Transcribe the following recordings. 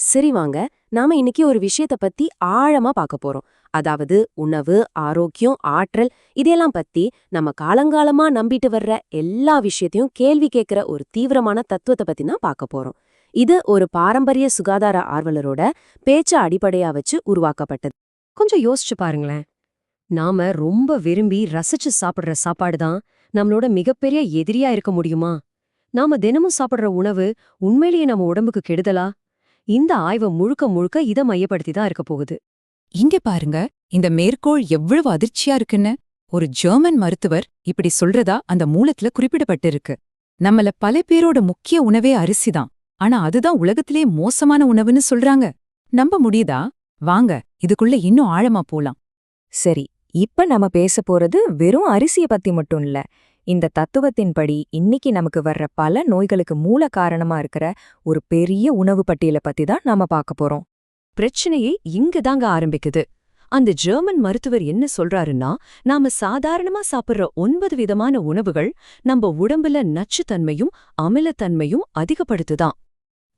சரி வாங்க நாம இன்னைக்கு ஒரு விஷயத்த பத்தி ஆழமா பார்க்க போறோம். அதாவது உணவு ஆரோக்கியம் ஆற்றல் இதையெல்லாம் பத்தி நம்ம காலங்காலமா நம்பிட்டு வர்ற எல்லா விஷயத்தையும் கேள்வி கேட்கிற ஒரு தீவிரமான தத்துவத்தை பத்தி தான் பார்க்க போறோம். இது ஒரு பாரம்பரிய சுகாதார ஆர்வலரோட பேச்ச அடிப்படையா வச்சு உருவாக்கப்பட்டது. கொஞ்சம் யோசிச்சு பாருங்களேன். நாம ரொம்ப விரும்பி ரசிச்சு சாப்பிடுற சாப்பாடு தான் நம்மளோட மிகப்பெரிய எதிரியா இருக்க முடியுமா? நாம தினமும் சாப்பிடுற உணவு உண்மையிலேயே நம்ம உடம்புக்கு கெடுதலா? இந்த ஆய்வு முழுக்க முழுக்க இதை மையப்படுத்தி தான் இருக்க போகுது. இங்க பாருங்க இந்த மேற்கோள் எவ்வளவு அதிர்ச்சியா இருக்குன்னு. ஒரு ஜெர்மன் மருத்துவர் இப்படி சொல்றதா அந்த மூலத்துல குறிப்பிடப்பட்டிருக்கு. நம்மள பல பேரோட முக்கிய உணவே அரிசிதான் ஆனா அதுதான் உலகத்திலே மோசமான உணவுன்னு சொல்றாங்க. நம்ப முடியுதா? வாங்க இதுக்குள்ள இன்னும் ஆழமா போலாம். சரி இப்ப நம்ம பேச போறது வெறும் அரிசிய பத்தி மட்டும் இல்ல. இந்த தத்துவத்தின்படி இன்னைக்கு நமக்கு வர்ற பல நோய்களுக்கு மூல காரணமா இருக்கிற ஒரு பெரிய உணவு பட்டியலை பத்தி தான் நாம பார்க்க போறோம். பிரச்சனையே இங்க தாங்க ஆரம்பிக்குது. அந்த ஜெர்மன் மருத்துவர் என்ன சொல்றாருன்னா நாம சாதாரணமா சாப்பிடுற ஒன்பது விதமான உணவுகள் நம்ம உடம்புல நச்சுத்தன்மையும் அமிலத்தன்மையும் அதிகப்படுத்துதான்.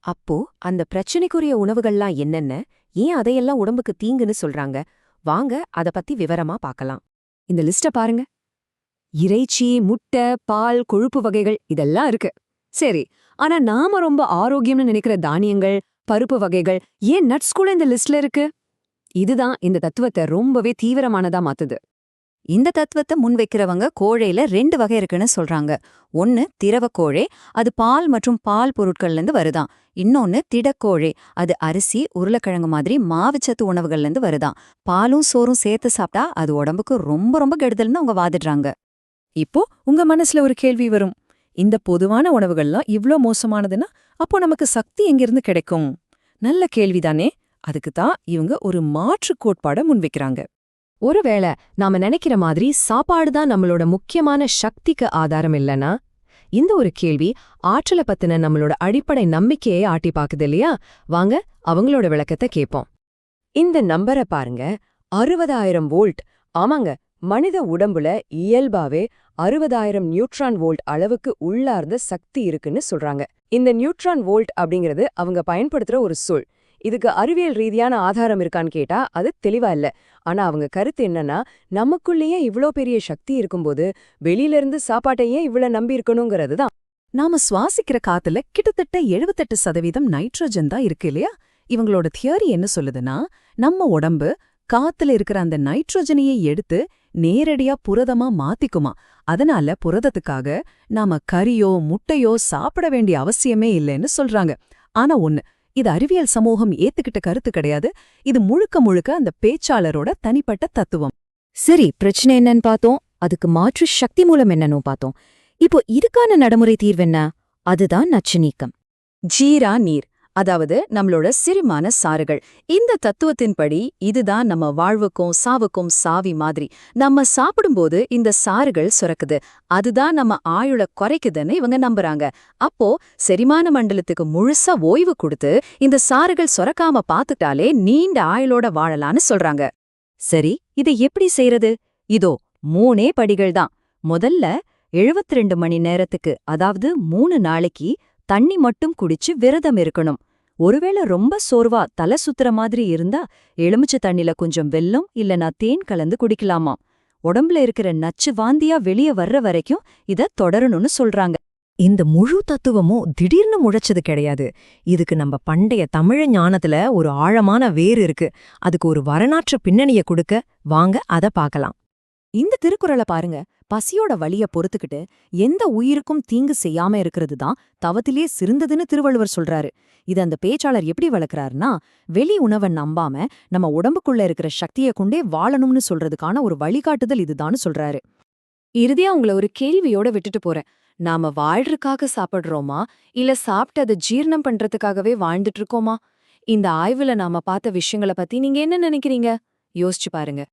அப்போ அந்த பிரச்சனைக்குரிய உணவுகள்லாம் என்னென்ன? ஏன் அதையெல்லாம் உடம்புக்கு தீங்குன்னு சொல்றாங்க? வாங்க அத பத்தி விவரமா பார்க்கலாம். இந்த லிஸ்ட பாருங்க. இறைச்சி முட்டை பால் கொழுப்பு வகைகள் இதெல்லாம் இருக்கு. சரி ஆனா நாம ரொம்ப ஆரோக்கியம்னு நினைக்கிற தானியங்கள் பருப்பு வகைகள் ஏன் நட்ஸ் கூட இந்த லிஸ்ட்ல இருக்கு? இதுதான் இந்த தத்துவத்தை ரொம்பவே தீவிரமானதா மாத்துது. இந்த தத்துவத்தை முன்வைக்கிறவங்க கோழையில ரெண்டு வகை இருக்குன்னு சொல்றாங்க. ஒன்னு திரவ கோழை அது பால் மற்றும் பால் பொருட்கள்ல இருந்து வருதாம் இன்னொன்னு திடக்கோழை அது அரிசி உருளைக்கிழங்கு மாதிரி மாவுச்சத்து உணவுகள்ல இருந்து வருதாம் பாலும் சோறும் சேர்த்து சாப்பிட்டா அது உடம்புக்கு ரொம்ப ரொம்ப கெடுதல்னு அவங்க வாதிடுறாங்க. இப்போ உங்க மனசுல ஒரு கேள்வி வரும். இந்த பொதுவான உணவுகள்லாம் இவ்ளோ மோசமானதுன்னா அப்போ நமக்கு சக்தி எங்கிருந்து கிடைக்கும்? நல்ல கேள்விதானே. அதுக்கு தான் இவங்க ஒரு மாற்று கோட்பாட முன்வைக்கிறாங்க. ஒருவேளை நாம நினைக்கிற மாதிரி சாப்பாடு தான் நம்மளோட முக்கியமான சக்திக்கு ஆதாரம் இல்லனா இந்த ஒரு கேள்வி ஆற்றலை பத்தின நம்மளோட அடிப்படை நம்பிக்கையை ஆட்டி பாக்குது இல்லையா? வாங்க அவங்களோட விளக்கத்தை கேட்போம். இந்த நம்பரை பாருங்க. அறுபதாயிரம் வோல்ட். ஆமாங்க மனித உடம்புல இயல்பாவே அறுபதாயிரம் நியூட்ரான் வோல்ட் அளவுக்கு உள்ளார்ந்த சக்தி இருக்குன்னு சொல்றாங்க. இந்த நியூட்ரான் வோல்ட் அப்படிங்கிறது அவங்க பயன்படுத்துற ஒரு சொல். இதுக்கு அறிவியல் ரீதியான ஆதாரம் இருக்கான்னு கேட்டா அது தெளிவா இல்ல. ஆனா அவங்க கருத்து என்னன்னா நமக்குள்ளேயே இவ்ளோ பெரிய சக்தி இருக்கும்போது வெளியில இருந்து சாப்பாட்டையே இவ்வளவு நம்பி இருக்கணுங்கிறது தான். நாம சுவாசிக்கிற காத்துல கிட்டத்தட்ட 78% சதவீதம் நைட்ரஜன் தான் இருக்கு இல்லையா? இவங்களோட தியரி என்ன சொல்லுதுன்னா நம்ம உடம்பு காத்துல இருக்கிற அந்த நைட்ரஜனையை எடுத்து நேரடியா புரதமா மாத்திக்குமா. அதனால புரதத்துக்காக நாம கறியோ முட்டையோ சாப்பிட வேண்டிய அவசியமே இல்லைன்னு சொல்றாங்க. ஆனா ஒண்ணு இது அறிவியல் சமூகம் ஏத்துக்கிட்ட கருத்து கிடையாது. இது முழுக்க முழுக்க அந்த பேச்சாளரோட தனிப்பட்ட தத்துவம். சரி பிரச்சனை என்னன்னு பார்த்தோம். அதுக்கு மாற்று சக்தி மூலம் என்னன்னு பார்த்தோம். இப்போ இதுக்கான நடைமுறை தீர்வென்ன அதுதான் நச்சு நீக்கம் ஜீரா நீர். அதாவது நம்மளோட சிறுமான சாறுகள். இந்த தத்துவத்தின்படி இதுதான் நம்ம வாழ்வுக்கும் சாவுக்கும் சாவி மாதிரி. நம்ம சாப்பிடும்போது இந்த சாறுகள் சுரக்குது. அதுதான் நம்ம ஆயுள குறைக்குதுன்னு இவங்க நம்புறாங்க. அப்போ செரிமான மண்டலத்துக்கு முழுசா ஓய்வு கொடுத்து இந்த சாறுகள் சுரக்காம பாத்துட்டாலே நீண்ட ஆயுளோட வாழலான்னு சொல்றாங்க. சரி இதை எப்படி செய்யறது இதோ மூணே படிகள் தான். முதல்ல 72 மணி நேரத்துக்கு அதாவது மூணு நாளைக்கு தண்ணி மட்டும் குடிச்சு விரதம் இருக்கணும். ஒருவேளை ரொம்ப சோர்வா தலை சுத்துற மாதிரி இருந்தா எலுமிச்ச தண்ணில கொஞ்சம் வெல்லம் இல்லனா தேன் கலந்து குடிக்கலாமாம். உடம்புல இருக்கிற நச்சு வாந்தியா வெளிய வர்ற வரைக்கும் இத தொடரணும்னு சொல்றாங்க. இந்த முழு தத்துவமும் திடீர்னு முளைச்சது கிடையாது. இதுக்கு நம்ம பண்டைய தமிழ ஞானத்துல ஒரு ஆழமான வேர் இருக்கு. அதுக்கு ஒரு வரலாற்று பின்னணிய கொடுக்க வாங்க அத பார்க்கலாம். இந்த திருக்குறளை பாருங்க. பசியோட வழிய பொறுத்துக்கிட்டு எந்த உயிருக்கும் தீங்கு செய்யாம இருக்கிறது தான் தவத்திலே சிறந்ததுன்னு திருவள்ளுவர் சொல்றாரு. இது அந்த பேச்சாளர் எப்படி வளர்க்கறாருன்னா வெளி உணவை நம்பாம நம்ம உடம்புக்குள்ள இருக்கிற சக்தியை கொண்டே வாழணும்னு சொல்றதுக்கான ஒரு வழிகாட்டுதல் இதுதான்னு சொல்றாரு. இறுதியா உங்களை ஒரு கேள்வியோட விட்டுட்டு போறேன். நாம வாழ்றதுக்காக சாப்பிடுறோமா? இல்ல சாப்பிட்டு அதை ஜீரணம் பண்றதுக்காகவே வாழ்ந்துட்டு இருக்கோமா? இந்த ஆய்வுல நாம பார்த்த விஷயங்கள பத்தி நீங்க என்ன நினைக்கிறீங்க? யோசிச்சு பாருங்க.